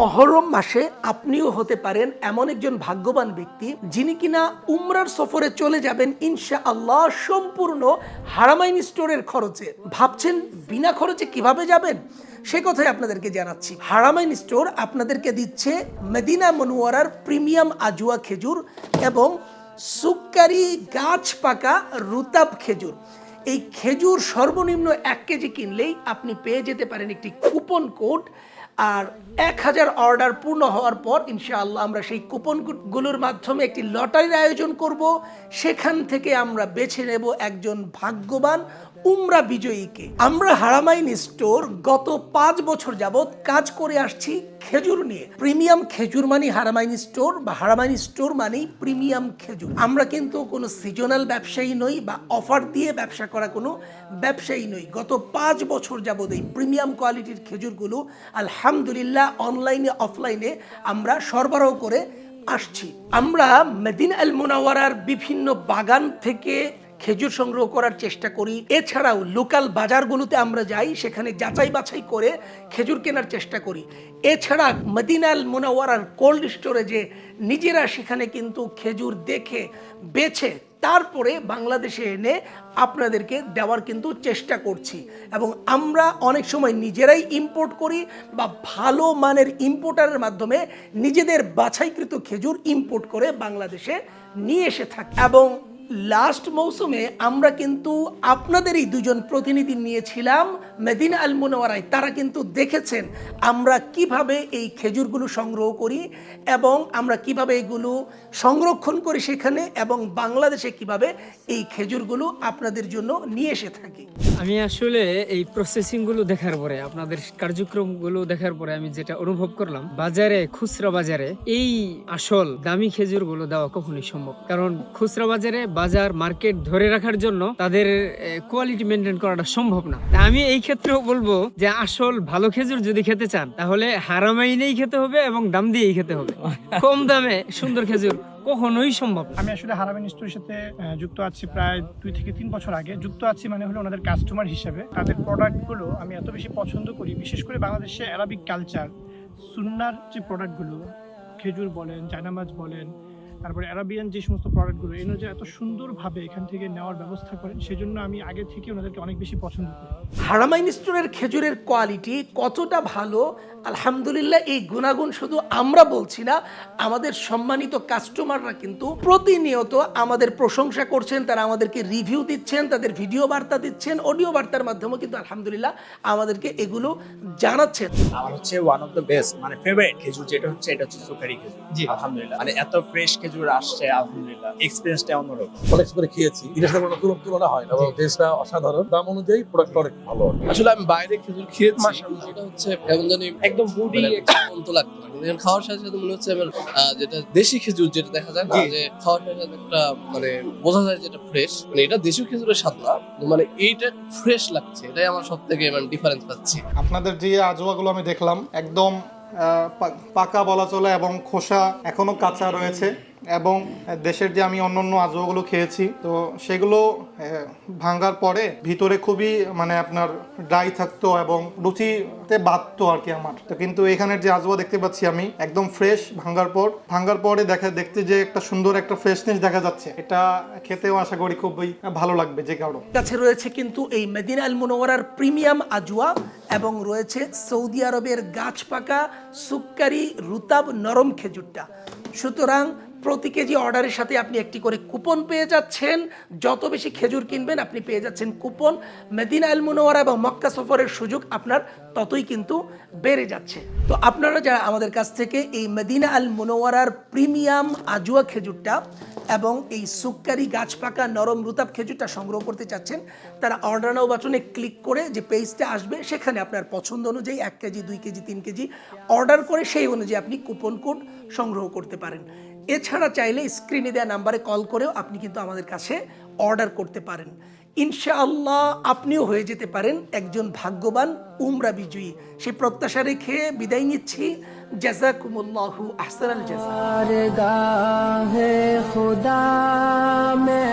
মহরম মাসে আপনিও হতে পারেন এমন একজন ভাগ্যবান ব্যক্তি, যিনি কিনা উমরার সফরে চলে যাবেন ইনশা আল্লাহ সম্পূর্ণ হারামাইন স্টোরের খরচে। ভাবছেন বিনা খরচে কীভাবে যাবেন? সে কথাই আপনাদেরকে জানাচ্ছি। হারামাইন স্টোর আপনাদেরকে দিচ্ছে মেদিনা মনোয়ারার প্রিমিয়াম আজুয়া খেজুর এবং সুক্কারি গাছ পাকা রুতাব খেজুর। এই খেজুর সর্বনিম্ন এক কেজি কিনলেই আপনি পেয়ে যেতে পারেন একটি কুপন কোড। আর এক হাজার অর্ডার পূর্ণ হওয়ার পর ইনশাআল্লাহ আমরা সেই কুপন কোডগুলোর মাধ্যমে একটি লটারির আয়োজন করব। সেখান থেকে আমরা বেছে নেব একজন ভাগ্যবান উমরা বিজয়ীকে। আমরা হারামাইন স্টোর গত পাঁচ বছর যাবৎ কাজ করে আসছি খেজুর নিয়ে। প্রিমিয়াম খেজুর মানে হারামাইন স্টোর বা হারামাইন স্টোর মানেই প্রিমিয়াম খেজুর। আমরা কিন্তু কোনো সিজনাল ব্যবসায়ী নই বা অফার দিয়ে ব্যবসা করা কোনো ব্যবসায়ী নই। গত পাঁচ বছর যাবৎ এই প্রিমিয়াম কোয়ালিটির খেজুরগুলো আলহামদুলিল্লাহ অনলাইনে অফলাইনে আমরা সরবরাহ করে আসছি। আমরা মেদিন আল মোনাওয়ারার বিভিন্ন বাগান থেকে খেজুর সংগ্রহ করার চেষ্টা করি। এছাড়াও লোকাল বাজারগুলোতে আমরা যাই, সেখানে যাচাই বাছাই করে খেজুর কেনার চেষ্টা করি। এছাড়া মদিনাল মোনাওয়ারার কোল্ড স্টোরেজে নিজেরা সেখানে কিন্তু খেজুর দেখে, বেছে, তারপরে বাংলাদেশে এনে আপনাদেরকে দেওয়ার কিন্তু চেষ্টা করছি। এবং আমরা অনেক সময় নিজেরাই ইম্পোর্ট করি বা ভালো মানের ইম্পোর্টারের মাধ্যমে নিজেদের বাছাইকৃত খেজুর ইম্পোর্ট করে বাংলাদেশে নিয়ে এসে থাকি। এবং লাস্ট মৌসুমে আমরা কিন্তু আপনাদেরই দুজন প্রতিনিধি নিয়েছিলাম মেদিনা আল মুনাওয়ারায়। তারা কিন্তু দেখেছেন আমরা কীভাবে এই খেজুরগুলো সংগ্রহ করি এবং আমরা কীভাবে এগুলো সংরক্ষণ করি সেখানে এবং বাংলাদেশে কীভাবে এই খেজুরগুলো আপনাদের জন্য নিয়ে এসে থাকি। আমি আসলে এই প্রসেসিংগুলো দেখার পরে, আপনাদের কার্যক্রমগুলো দেখার পরে আমি যেটা অনুভব করলাম, বাজারে, খুচরা বাজারে এই আসল দামি খেজুরগুলো দেওয়া কখনোই সম্ভব। কারণ খুচরা বাজারে বাজার, মার্কেট ধরে রাখার জন্য তাদের কোয়ালিটি মেনটেন করাটা সম্ভব না। আমি এই ক্ষেত্রেও বলব যে, আসল ভালো খেজুর যদি খেতে চান, তাহলে হারামাইনেই খেতে হবে এবং দাম দিয়েই খেতে হবে। কম দামে সুন্দর খেজুর কখনোই সম্ভব আমি আসলে হারাবেন স্টোরের সাথে যুক্ত আছি প্রায় দুই থেকে তিন বছর আগে। যুক্ত আছি মানে হলো ওনাদের কাস্টমার হিসেবে। তাদের প্রোডাক্টগুলো আমি এত বেশি পছন্দ করি, বিশেষ করে বাংলাদেশে অ্যারাবিক কালচার সুন্নার যে প্রোডাক্টগুলো খেজুর বলেন, জায়নামাজ বলেন তারপরে অ্যারাবিয়ান যে সমস্ত প্রোডাক্টগুলো এগুলো যে এত সুন্দরভাবে এখান থেকে নেওয়ার ব্যবস্থা করেন সেজন্য আমি আগে থেকে ওনাদেরকে অনেক বেশি পছন্দ করি। হারামাইন স্টোরের খেজুরের কোয়ালিটি কতটা ভালো? আলহামদুলিল্লাহ এই গুণাগুণ শুধু আমরা বলছি না আমাদের সম্মানিত কাস্টমাররা কিন্তু প্রতিনিয়ত আমাদের প্রশংসা করছেন তারা আমাদেরকে রিভিউ দিচ্ছেন তাদের ভিডিও বার্তা দিচ্ছেন অডিও বার্তার মাধ্যমে কিন্তু আলহামদুলিল্লাহ আমাদেরকে এগুলো জানাচ্ছেন। আমার হচ্ছে ওয়ান অফ দ্য বেস্ট মানে ফেভারিট খেজুর যেটা হচ্ছে এটা হচ্ছে সুপারি খেজুর। জি। আলহামদুলিল্লাহ। মানে এত ফ্রেশ খেজুর আসছে আলহামদুলিল্লাহ। এক্সপিরিয়েন্সটা অন্যরকম। কলেক্ট করে খেয়েছি। এটার সাথে কোনো তুলনা- হয় না এবং টেস্টটা অসাধারণ। দাম অনুযায়ী প্রোডাক্ট অনেক ভালো। আসলে আমি বাইরে খেজুর খেয়েছি। সেটা হচ্ছে কেমন জানি একদম বুডি একটা মন্ত লাগতো না। কিন্তু খাওয়ার সাথে সাথে মনে হচ্ছে আমার যেটা দেশি খেজুর যেটা দেখা যায় না যে খাওয়ার সাথে সাথে একটা মানে বোঝা যায় যেটা ফ্রেশ মানে এটা দেশি খেজুরের স্বাদ না। মানে এইটা ফ্রেশ লাগছে। এটাই আমার সব থেকে মানে ডিফারেন্স পাচ্ছি। আপনাদের যে আজোয়াগুলো আমি দেখলাম একদম আহ, পা- পাকা বলা চলে এবং খোসা এখনও কাঁচা রয়েছে। এবং দেশের যে আমি অন্য অন্য আজোয়াগুলো খেয়েছি, তো সেগুলো ভাঙার পরে ভিতরে খুবই মানে আপনার ড্রাই থাকতো এবং রুচিতে বাঁধতো আর কি আমার। তো কিন্তু এখানের যে আজোয়া দেখতে পাচ্ছি আমি, একদম ফ্রেশ ভাঙার পর ভাঙার পরে দেখা, দেখতে যে একটা সুন্দর একটা ফ্রেশনেস দেখা যাচ্ছে। এটা খেতেও আশা করি খুবই ভালো লাগবে যে কারও কাছে রয়েছে কিন্তু এই মেদিনা আল মুনওয়ারার প্রিমিয়াম আজওয়া এবং রয়েছে সৌদি আরবের গাছ পাকা সুক্কারি, রুতাব নরম খেজুরটা। সুতরাং প্রতি কেজি অর্ডারের সাথে আপনি একটি করে কুপন পেয়ে যাচ্ছেন। যত বেশি খেজুর কিনবেন, আপনি পেয়ে যাচ্ছেন কুপন। মেদিনা আল মুনওয়ারা এবং মক্কা সফরের সুযোগ আপনার ততই কিন্তু বেড়ে যাচ্ছে। তো আপনারা যারা আমাদের কাছ থেকে এই মেদিনা আল মুনওয়ারার প্রিমিয়াম আজুয়া খেজুরটা এবং এই সুক্কারি গাছ পাকা নরম রুতাব খেজুরটা সংগ্রহ করতে চাচ্ছেন, তারা অর্ডার নাও বাটনে ক্লিক করে যে পেজটা আসবে, সেখানে আপনার পছন্দ অনুযায়ী এক কেজি, দুই কেজি, তিন কেজি অর্ডার করে সেই অনুযায়ী আপনি কুপন কোড সংগ্রহ করতে পারেন। এছাড়া চাইলে স্ক্রিনে দেওয়া নাম্বারে কল করেও আপনি কিন্তু আমাদের কাছে অর্ডার করতে পারেন। ইনশাআল্লাহ আপনিও হয়ে যেতে পারেন একজন ভাগ্যবান উমরা বিজয়ী। সে প্রত্যাশা রেখে বিদায় নিচ্ছি। জাজাকুমুল্লাহু আহসানাল জাযা মে